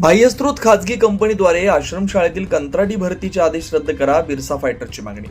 बाह्यस्त्रोत खाजगी कंपनीद्वारे आश्रमशाळेतील कंत्राटी भरतीचे आदेश रद्द करा बिरसा फायटरची मागणी.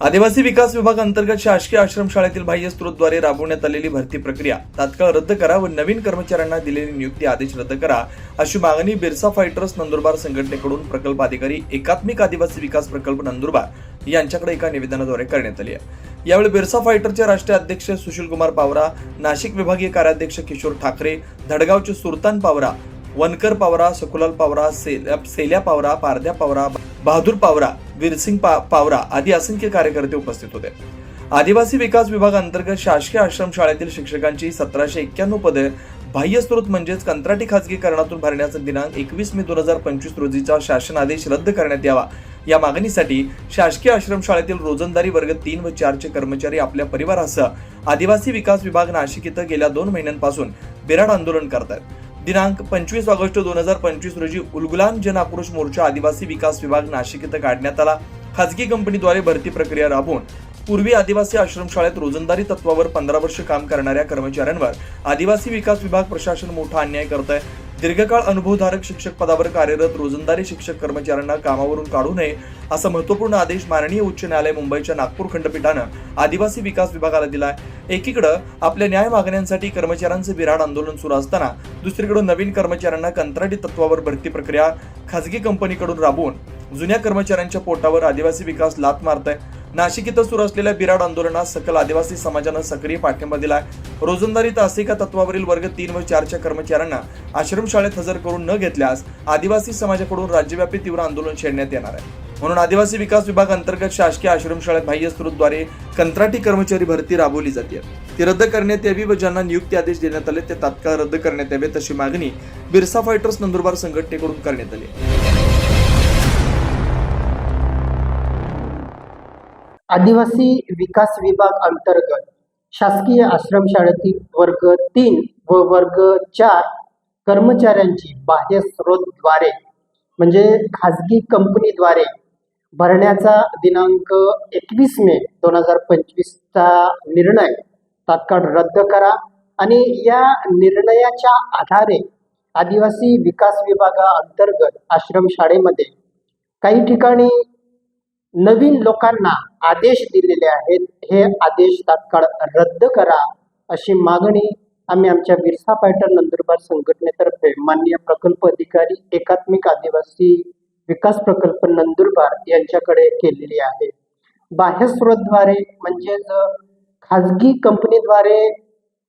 आदिवासी विकास विभाग अंतर्गत शासकीय आश्रमशाळेतील बाह्यस्त्रोतद्वारे राबवण्यात आलेली भरती प्रक्रिया तात्काळ रद्द करा व नवीन कर्मचाऱ्यांना दिलेली नियुक्ती आदेश रद्द करा अशी मागणी बिरसा फायटर्स नंदुरबार संघटनेकडून प्रकल्प अधिकारी एकात्मिक आदिवासी विकास प्रकल्प नंदुरबार यांच्याकडे एका निवेदनाद्वारे करण्यात आली आहे. यावेळी बिरसा फायटरचे राष्ट्रीय अध्यक्ष सुशील कुमार पावरा नाशिक विभागीय कार्याध्यक्ष किशोर ठाकरे धडगावचे सुलतान पावरा वनकर पावरा सकुलाल पावरा सेल्या सेल्या पावरा पारद्या पावरा बहादूर पावरा वीरसिंग पा पावरा आदी असंख्य कार्यकर्ते उपस्थित होते. आदिवासी विकास विभाग अंतर्गत शासकीय आश्रमशाळेतील शिक्षकांची सतराशे एक्क्याण्णव पदे बाह्य स्रोत म्हणजेच कंत्राटी खाजगीकरणातून भरण्याचा दिनांक एकवीस मे दोन हजार पंचवीस रोजीचा शासन आदेश रद्द करण्यात यावा. या मागणीसाठी शासकीय आश्रमशाळेतील रोजंदारी वर्ग तीन व चारचे कर्मचारी आपल्या परिवारासह आदिवासी विकास विभाग नाशिक इथं गेल्या दोन महिन्यांपासून बिराड आंदोलन करतात दिनांक पंचवीस ऑगस्ट दोन हजार पंचवीस रोजी उलगुलान जनआक्रोश मोर्चा आदिवासी विकास विभाग नाशिक इथं काढण्यात आला. खाजगी कंपनीद्वारे भरती प्रक्रिया राबवून पूर्वी आदिवासी आश्रमशाळेत रोजंदारी तत्वावर पंधरा वर्ष काम करणाऱ्या कर्मचाऱ्यांवर आदिवासी विकास विभाग प्रशासन मोठा अन्याय करत आहे दीर्घकाळ अनुभवधारक शिक्षक पदावर कार्यरत रोजंदारी शिक्षक कर्मचाऱ्यांना कामावरून काढू नये असा महत्त्वपूर्ण आदेश माननीय उच्च न्यायालय मुंबईच्या नागपूर खंडपीठानं आदिवासी विकास विभागाला दिलाय. एकीकडं आपल्या न्याय मागण्यांसाठी कर्मचाऱ्यांचे बिराड आंदोलन सुरू असताना दुसरीकडे नवीन कर्मचाऱ्यांना कंत्राटी तत्वावर भरती प्रक्रिया खाजगी कंपनीकडून राबवून जुन्या कर्मचाऱ्यांच्या पोटावर आदिवासी विकास लात मारत आहे नाशिक इथं सुरू असलेल्या बिराड आंदोलनात सकल आदिवासी समाजानं सक्रिय पाठिंबा दिलाय. रोजंदारी तासिका तत्वावरील वर्ग तीन व चारच्या कर्मचाऱ्यांना आश्रमशाळेत हजर करून न घेतल्यास आदिवासी समाजाकडून राज्यव्यापी तीव्र आंदोलन छेडण्यात येणार आहे. म्हणून आदिवासी विकास विभाग अंतर्गत शासकीय आश्रमशाळेत बाह्य स्त्रोतद्वारे कंत्राटी कर्मचारी भरती राबवली जाते. ती रद्द करण्यात यावी व ज्यांना नियुक्ती आदेश देण्यात आले ते तात्काळ रद्द करण्यात यावेत तशी मागणी बिरसा फायटर्स नंदुरबार संघटनेकडून करण्यात आली. आदिवासी विकास विभाग अंतर्गत शासकीय आश्रमशाळेतील वर्ग तीन व वर्ग चार कर्मचाऱ्यांची बाह्य स्रोतद्वारे म्हणजे खाजगी कंपनीद्वारे भरण्याचा दिनांक एकवीस मे दोन हजार पंचवीसचा निर्णय तात्काळ रद्द करा आणि या निर्णयाच्या आधारे आदिवासी विकास विभागाअंतर्गत आश्रमशाळेमध्ये काही ठिकाणी नवीन लोकांना आदेश दिलेले आहेत. हे आदेश तात्काळ रद्द करा अशी मागणी आम्ही आमच्या बिरसा फायटर नंदुरबार संघटनेतर्फे माननीय प्रकल्प अधिकारी एकात्मिक आदिवासी विकास प्रकल्प नंदुरबार यांच्याकडे केलेली आहे. बाह्य स्रोतद्वारे म्हणजेच खाजगी कंपनीद्वारे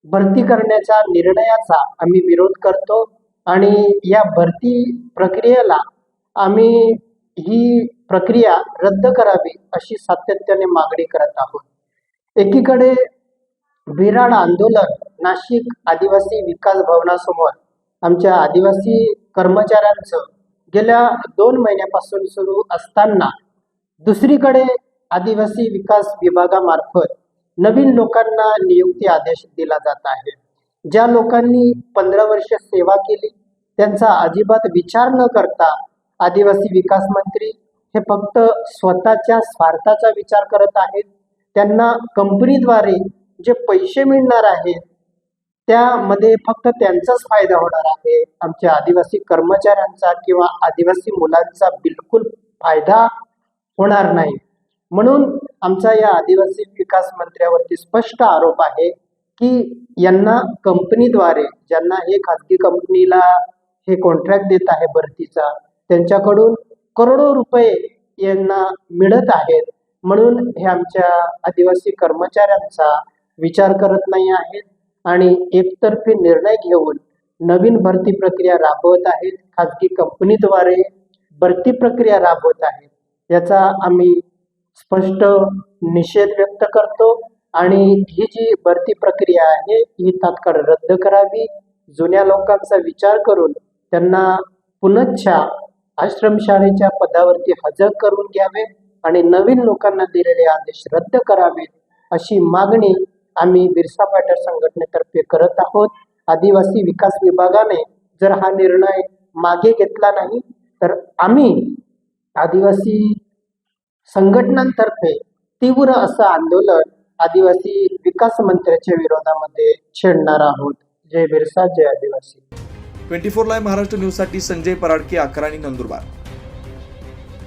भरती करण्याच्या निर्णयाचा आम्ही विरोध करतो आणि या भरती प्रक्रियेला आम्ही ही प्रक्रिया रद्द करावी अशी सातत्याने मागणी करत आहोत. एकीकडे विराड आंदोलन नाशिक आदिवासी विकास भवनासमोर आमच्या आदिवासी कर्मचाऱ्यांचं गेल्या दोन महिन्यापासून सुरू असताना दुसरीकडे आदिवासी विकास विभागामार्फत नवीन लोकांना नियुक्ती आदेश दिला जात आहे. ज्या लोकांनी पंधरा वर्ष सेवा केली त्यांचा अजिबात विचार न करता आदिवासी विकास मंत्री हे फक्त स्वतःच्या स्वार्थाचा विचार करत आहेत. त्यांना कंपनीद्वारे जे पैसे मिळणार आहेत त्यामध्ये फक्त त्यांचाच फायदा होणार आहे. आमच्या आदिवासी कर्मचाऱ्यांचा किंवा आदिवासी मुलांचा बिलकुल फायदा होणार नाही. म्हणून आमचा या आदिवासी विकास मंत्र्यावरती स्पष्ट आरोप आहे की यांना कंपनीद्वारे ज्यांना हे खाजगी कंपनीला हे कॉन्ट्रॅक्ट देत आहे भरतीचा त्यांच्याकडून करोडो रुपये यांना मिळत आहेत. म्हणून हे आमच्या आदिवासी कर्मचाऱ्यांचा विचार करत नाही आहेत. आणि एकतर्फी निर्णय घेऊन नवीन भरती प्रक्रिया राबवत आहेत. खाजगी कंपनीद्वारे भरती प्रक्रिया राबवत आहेत. याचा आम्ही स्पष्ट निषेध व्यक्त करतो. आणि ही जी भरती प्रक्रिया आहे ही तात्काळ रद्द करावी. जुन्या लोकांचा विचार करून त्यांना पुनच्छा आश्रमशाळेच्या पदावरती हजर करून घ्यावे आणि नवीन लोकांना दिलेले आदेश रद्द करावेत अशी मागणी आम्ही बिरसा पाटर संघटनेतर्फे करत आहोत. आदिवासी विकास विभागाने जर हा निर्णय मागे घेतला नाही तर आम्ही आदिवासी संघटनांतर्फे तीव्र असं आंदोलन आदिवासी विकास मंत्र्याच्या विरोधामध्ये छेडणार आहोत. जय बिरसा जय आदिवासी. ट्वेंटी फोर लाईव्ह महाराष्ट्र न्यूजसाठी संजय पराडके अकराणी नंदुरबार.